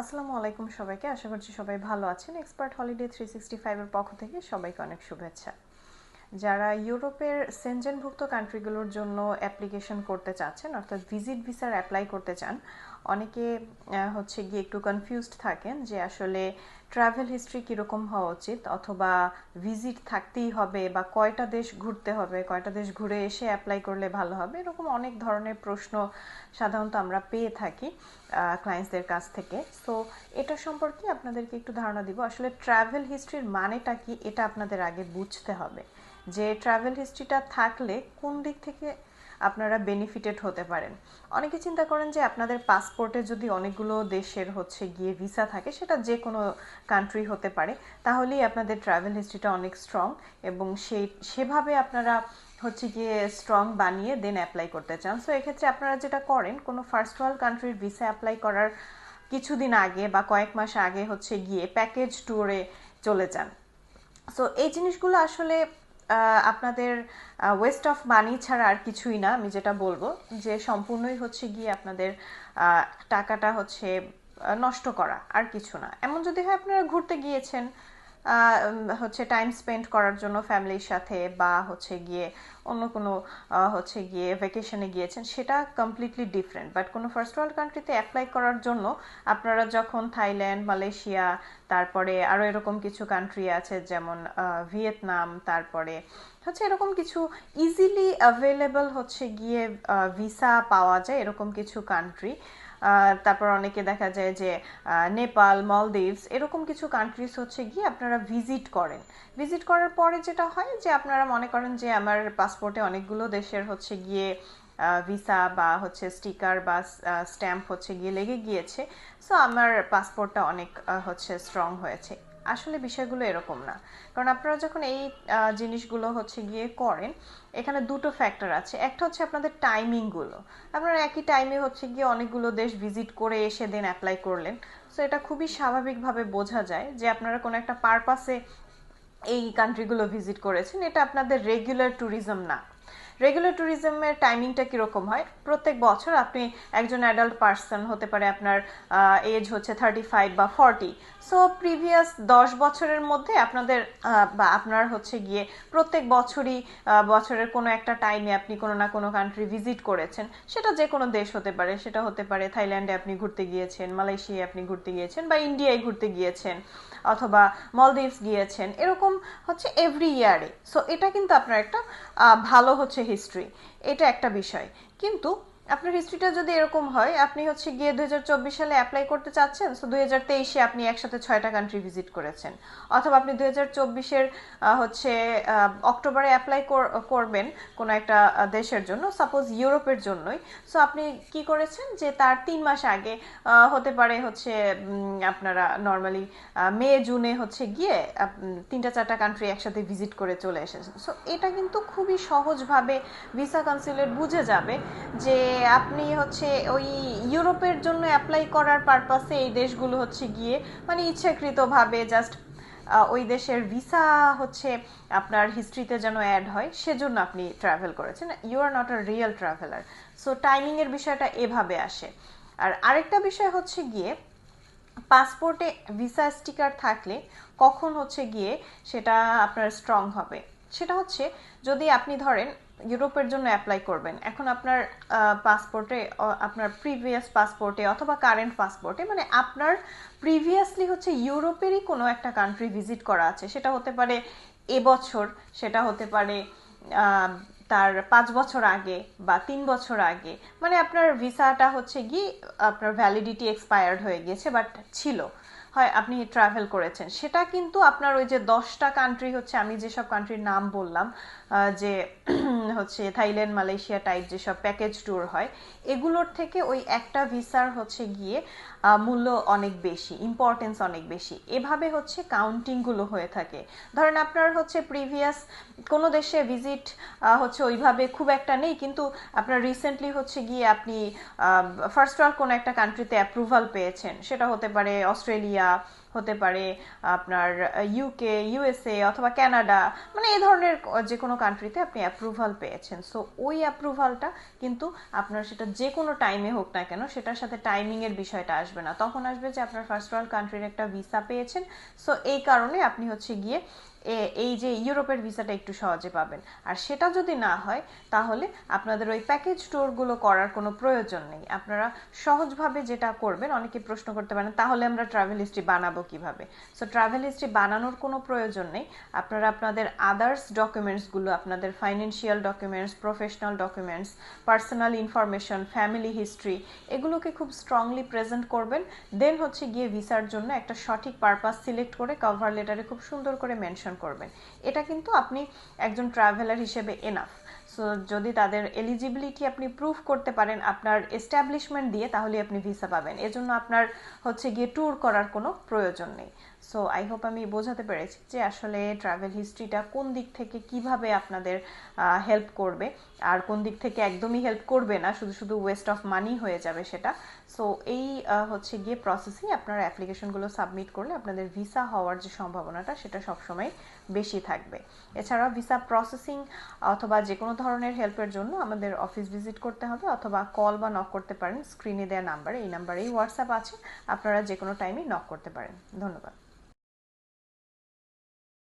আসসালামু আলাইকুম সবাইকে। আশা করছি সবাই ভালো আছেন। এক্সপার্ট হলিডে থ্রি সিক্সটি ফাইভের পক্ষ থেকে সবাইকে অনেক শুভেচ্ছা। যারা ইউরোপের সেনজেনভুক্ত কান্ট্রিগুলোর জন্য অ্যাপ্লিকেশন করতে চাচ্ছেন, অর্থাৎ ভিজিট ভিসার অ্যাপ্লাই করতে চান, অনেকে হচ্ছে গিয়ে একটু কনফিউজড থাকেন যে আসলে ট্রাভেল হিস্ট্রি কীরকম হওয়া উচিত? অথবা ভিজিট থাকতেই হবে বা কয়টা দেশ ঘুরতে হবে, কয়টা দেশ ঘুরে এসে অ্যাপ্লাই করলে ভালো হবে? এরকম অনেক ধরনের প্রশ্ন সাধারণত আমরা পেয়ে থাকি ক্লায়েন্টসদের কাছ থেকে। সো এটা সম্পর্কে আপনাদেরকে একটু ধারণা দিব। আসলে ট্রাভেল হিস্ট্রির মানেটা কি? এটা আপনাদের আগে বুঝতে হবে। যে ট্রাভেল হিস্ট্রিটা থাকলে কোন দিক থেকে আপনারা বেনিফিটেড হতে পারেন। অনেকে চিন্তা করেন যে আপনাদের পাসপোর্টে যদি অনেকগুলো দেশের হচ্ছে গিয়ে ভিসা থাকে, সেটা যে কোনো কান্ট্রি হতে পারে, তাহলেই আপনাদের ট্রাভেল হিস্ট্রিটা অনেক স্ট্রং এবং সেই, সেভাবে আপনারা হচ্ছে গিয়ে স্ট্রং বানিয়ে দেন অ্যাপ্লাই করতে চান। সো এক্ষেত্রে আপনারা যেটা করেন, কোনো ফার্স্ট ওয়ার্ল্ড কান্ট্রির ভিসা অ্যাপ্লাই করার কিছুদিন আগে বা কয়েক মাস আগে হচ্ছে গিয়ে প্যাকেজ ট্যুরে চলে যান। সো এই জিনিসগুলো আসলে আপনাদের ওয়েস্ট অফ মানি ছাড়া আর কিছুই না, আমি যেটা বলব, যে সম্পূর্ণই হচ্ছে গিয়ে আপনাদের টাকাটা হচ্ছে নষ্ট করা, আর কিছু না। এমন যদি হয় আপনারা ঘুরতে গিয়েছেন হচ্ছে টাইম স্পেন্ড করার জন্য ফ্যামিলির সাথে বা হচ্ছে গিয়ে অন্য কোনো হচ্ছে গিয়ে ভ্যাকেশনে গিয়েছেন, সেটা কমপ্লিটলি ডিফারেন্ট বাট কোনো ফার্স্ট ওয়ার্ল্ড কান্ট্রিতে অ্যাপ্লাই করার জন্য আপনারা যখন থাইল্যান্ড, মালয়েশিয়া, তারপরে আরও এরকম কিছু কান্ট্রি আছে যেমন ভিয়েতনাম, তারপরে হচ্ছে এরকম কিছু ইজিলি অ্যাভেলেবল হচ্ছে গিয়ে ভিসা পাওয়া যায় এরকম কিছু কান্ট্রি তারপর অনেকে দেখা যায় যে নেপাল, মলদ্বীপস, এরকম কিছু কান্ট্রিজ হচ্ছে গিয়ে আপনারা ভিজিট করেন। ভিজিট করার পরে যেটা হয় যে, আপনারা মনে করেন যে, আমার পাসপোর্টে অনেকগুলো দেশের হচ্ছে গিয়ে ভিসা বা হচ্ছে স্টিকার বা স্ট্যাম্প হচ্ছে গিয়ে লেগে গিয়েছে। সো আমার পাসপোর্টটা অনেক হচ্ছে স্ট্রং হয়েছে। আসলে বিষয়গুলো এরকম না। কারণ আপনারা যখন এই জিনিসগুলো হচ্ছে গিয়ে করেন, এখানে দুটো ফ্যাক্টর আছে। একটা হচ্ছে আপনাদের টাইমিংগুলো আপনারা একই টাইমে হচ্ছে গিয়ে অনেকগুলো দেশ ভিজিট করে এসে দেন অ্যাপ্লাই করলেন। সো এটা খুবই স্বাভাবিকভাবে বোঝা যায় যে আপনারা কোনো একটা পারপাসে এই কান্ট্রিগুলো ভিজিট করেছেন। এটা আপনাদের রেগুলার ট্যুরিজম না। রেগুলার ট্যুরিজমের টাইমিংটা কীরকম হয়? প্রত্যেক বছর আপনি একজন অ্যাডাল্ট পার্সন হতে পারে, আপনার এজ হচ্ছে থার্টি ফাইভ বা ফর্টি সো প্রিভিয়াস দশ বছরের মধ্যে আপনাদের বা আপনার হচ্ছে গিয়ে প্রত্যেক বছরই বছরের কোনো একটা টাইমে আপনি কোনো না কোনো কান্ট্রি ভিজিট করেছেন। সেটা যে কোনো দেশ হতে পারে। সেটা হতে পারে থাইল্যান্ডে আপনি ঘুরতে গিয়েছেন মালয়েশিয়ায় আপনি ঘুরতে গিয়েছেন বা ইন্ডিয়ায় ঘুরতে গিয়েছেন অথবা মলদ্বীপস গিয়েছেন। এরকম হচ্ছে এভরি ইয়ারে সো এটা কিন্তু আপনার একটা ভালো হচ্ছে হিস্ট্রি এটা একটা বিষয়। কিন্তু আপনার হিস্ট্রিটা যদি এরকম হয়, আপনি হচ্ছে গিয়ে দু হাজার চব্বিশ সালে অ্যাপ্লাই করতে চাচ্ছেন সো দুই তেইশে আপনি একসাথে ছয়টা কান্ট্রি ভিজিট করেছেন। অথবা আপনি দুই হাজার চব্বিশের হচ্ছে অক্টোবরে অ্যাপ্লাই করবেন কোনো একটা দেশের জন্য সাপোজ ইউরোপের জন্যই। সো আপনি কি করেছেন যে তার তিন মাস আগে হতে পারে হচ্ছে আপনারা নর্মালি মে, জুনে হচ্ছে গিয়ে তিনটা চারটা কান্ট্রি একসাথে ভিজিট করে চলে এসেছেন। সো এটা কিন্তু খুবই সহজভাবে ভিসা কাউন্সিলেট বুঝে যাবে যে আপনি হচ্ছে ওই ইউরোপের জন্য অ্যাপ্লাই করার পারপাসে এই দেশগুলো হচ্ছে গিয়ে মানে ইচ্ছাকৃতভাবে জাস্ট ওই দেশের ভিসা হচ্ছে আপনার হিস্ট্রিতে যেন অ্যাড হয়, সেজন্য আপনি ট্রাভেল করেছেন। You are not a real traveller so টাইমিংয়ের বিষয়টা এভাবে আসে। আর আরেকটা বিষয় হচ্ছে গিয়ে পাসপোর্টে ভিসা স্টিকার থাকলে কখন হচ্ছে গিয়ে সেটা আপনার স্ট্রং হবে। সেটা হচ্ছে যদি আপনি ধরেন ইউরোপের জন্য অ্যাপ্লাই করবেন। এখন আপনার পাসপোর্টে আপনার প্রিভিয়াস পাসপোর্টে অথবা কারেন্ট পাসপোর্টে মানে আপনার প্রিভিয়াসলি হচ্ছে ইউরোপেরই কোনো একটা কান্ট্রি ভিজিট করা আছে। সেটা হতে পারে এবছর সেটা হতে পারে তার পাঁচ বছর আগে বা তিন বছর আগে। মানে আপনার ভিসাটা হচ্ছে গিয়ে আপনার ভ্যালিডিটি এক্সপায়ার্ড হয়ে গিয়েছে বাট ছিল। হয় আপনি ট্রাভেল করেছেন। সেটা কিন্তু আপনার ওই যে দশটা কান্ট্রি হচ্ছে, আমি যেসব কান্ট্রির নাম বললাম যে হচ্ছে থাইল্যান্ড, মালয়েশিয়া টাইপ যেসব প্যাকেজ ট্যুর হয়, এগুলোর থেকে ওই একটা ভিসার হচ্ছে গিয়ে মূল্য অনেক বেশি ইম্পর্টেন্স অনেক বেশি। এভাবে হচ্ছে কাউন্টিংগুলো হয়ে থাকে। ধরেন আপনার হচ্ছে প্রিভিয়াস কোনো দেশে ভিজিট হচ্ছে ওইভাবে খুব একটা নেই, কিন্তু আপনার রিসেন্টলি হচ্ছে গিয়ে আপনি ফার্স্ট ওয়ার্ল্ড কোনো একটা কান্ট্রিতে অ্যাপ্রুভাল পেয়েছেন, সেটা হতে পারে অস্ট্রেলিয়া হতে পারে, আপনার ইউকে ইউএসএ অথবা ক্যানাডা মানে এই ধরনের যে কোনো কান্ট্রিতে আপনি অ্যাপ্রুভাল পেয়েছেন। সো ওই অ্যাপ্রুভালটা কিন্তু আপনার সেটা যে কোনো টাইমে হোক না কেন, সেটার সাথে টাইমিংয়ের বিষয়টা আসবে না। তখন আসবে যে আপনার ফার্স্ট ওয়ার্ল্ড কান্ট্রির একটা ভিসা পেয়েছেন। সো এই কারণে আপনি হচ্ছে গিয়ে এই যে ইউরোপের ভিসাটা একটু সহজে পাবেন। আর সেটা যদি না হয়, তাহলে আপনাদের ওই প্যাকেজ ট্যুরগুলো করার কোনো প্রয়োজন নেই। আপনারা সহজভাবে যেটা করবেন, অনেকে প্রশ্ন করতে পারেন, তাহলে আমরা ট্রাভেল হিস্ট্রি বানাবো কীভাবে? সো ট্রাভেল হিস্ট্রি বানানোর কোনো প্রয়োজন নেই। আপনারা আপনাদের আদার্স ডকুমেন্টসগুলো আপনাদের financial documents professional documents personal information family history এগুলোকে খুব স্ট্রংলি প্রেজেন্ট করবেন। দেন হচ্ছে গিয়ে ভিসার জন্য একটা সঠিক পারপাস সিলেক্ট করে কভার লেটারে খুব সুন্দর করে মেনশন করবেন। এটা কিন্তু আপনি একজন ট্রাভেলার হিসেবে এনাফ সো যদি তাদের এলিজিবিলিটি আপনি প্রুফ করতে পারেন আপনার এস্টাবলিশমেন্ট দিয়ে, তাহলে আপনি ভিসা পাবেন। এজন্য আপনার হচ্ছে গিয়ে ট্যুর করার কোনো প্রয়োজন নেই। সো আই হোপ আমি বোঝাতে পেরেছি যে আসলে ট্রাভেল হিস্ট্রিটা কোন দিক থেকে কীভাবে আপনাদের হেল্প করবে, আর কোন দিক থেকে একদমই হেল্প করবে না, শুধু শুধু ওয়েস্ট অফ মানি হয়ে যাবে সেটা। সো এই হচ্ছে গিয়ে প্রসেসেই আপনারা অ্যাপ্লিকেশনগুলো সাবমিট করলে আপনাদের ভিসা হওয়ার যে সম্ভাবনাটা, সেটা সবসময় বেশি থাকবে। এছাড়াও ভিসা প্রসেসিং অথবা যে কোনো ধরনের হেল্পের জন্য আমাদের অফিস ভিজিট করতে হবে অথবা কল বা নক করতে পারেন। স্ক্রিনে দেওয়া নাম্বারে এই নাম্বারেই হোয়াটসঅ্যাপ আছে। আপনারা যে কোনো টাইমেই নক করতে পারেন। ধন্যবাদ।